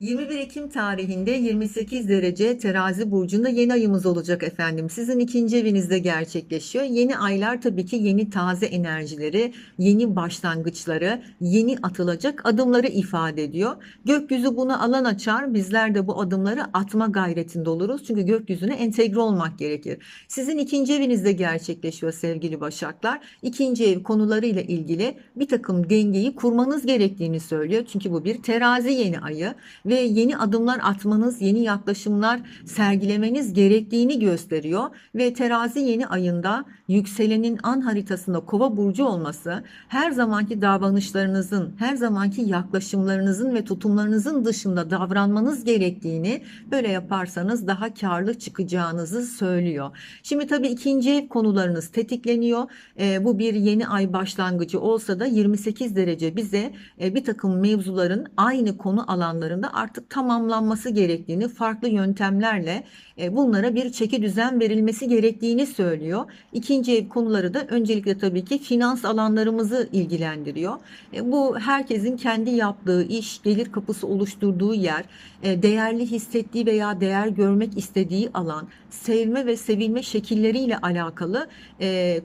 21 Ekim tarihinde 28 derece terazi burcunda yeni ayımız olacak efendim. Sizin ikinci evinizde gerçekleşiyor. Yeni aylar tabii ki yeni taze enerjileri, yeni başlangıçları, yeni atılacak adımları ifade ediyor. Gökyüzü buna alan açar. Bizler de bu adımları atma gayretinde oluruz. Çünkü gökyüzüne entegre olmak gerekir. Sizin ikinci evinizde gerçekleşiyor sevgili Başaklar. İkinci ev konularıyla ilgili bir takım dengeyi kurmanız gerektiğini söylüyor. Çünkü bu bir terazi yeni ayı ve yeni adımlar atmanız, yeni yaklaşımlar sergilemeniz gerektiğini gösteriyor ve terazi yeni ayında yükselenin an haritasında kova burcu olması her zamanki davranışlarınızın, her zamanki yaklaşımlarınızın ve tutumlarınızın dışında davranmanız gerektiğini böyle yaparsanız daha karlı çıkacağınızı söylüyor. Şimdi tabii ikinci konularınız tetikleniyor. E, bu bir yeni ay başlangıcı olsa da 28 derece bize e, bir takım mevzuların aynı konu alanlarında artık tamamlanması gerektiğini, farklı yöntemlerle e, bunlara bir çeki düzen verilmesi gerektiğini söylüyor. İkinci ev konuları da öncelikle tabii ki finans alanlarımızı ilgilendiriyor. E, bu herkesin kendi yaptığı iş, gelir kapısı oluşturduğu yer, e, değerli hissettiği veya değer görmek istediği alan, sevme ve sevilme şekilleriyle alakalı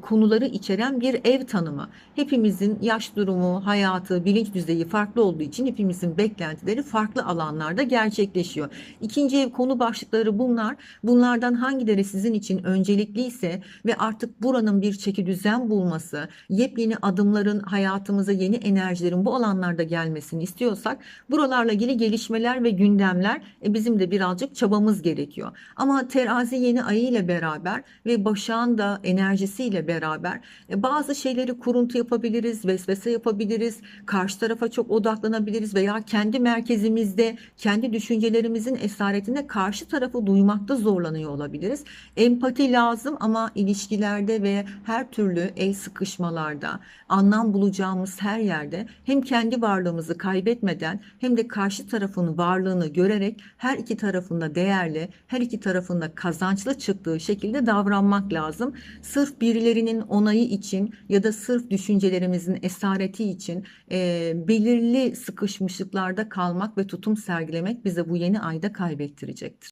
konuları içeren bir ev tanımı. Hepimizin yaş durumu, hayatı, bilinç düzeyi farklı olduğu için hepimizin beklentileri farklı alanlarda gerçekleşiyor. İkinci ev konu başlıkları bunlar. Bunlardan hangileri sizin için öncelikliyse ve artık buranın bir çeki düzen bulması, yepyeni adımların hayatımıza yeni enerjilerin bu alanlarda gelmesini istiyorsak buralarla ilgili gelişmeler ve gündemler e, bizim de birazcık çabamız gerekiyor. Ama terazi yeni ayı ile beraber ve başağın da enerjisiyle beraber e, bazı şeyleri kuruntu yapabiliriz, vesvese yapabiliriz, karşı tarafa çok odaklanabiliriz veya kendi merkezimizde, kendi düşüncelerimizin esaretinde karşı tarafı duymakta zorlanıyor olabiliriz. Empati lazım ama ilişkilerde ve her türlü el sıkışmalarda, anlam bulacağımız her yerde hem kendi varlığımızı kaybetmeden hem de karşı tarafın varlığını görerek her iki tarafında değerli, her iki tarafında kazançlı çıktığı şekilde davranmak lazım. Sırf birilerinin onayı için ya da sırf düşüncelerimizin esareti için e, belirli sıkışmışlıklarda kalmak ve tutum sergilemek bize bu yeni ayda kaybettirecektir.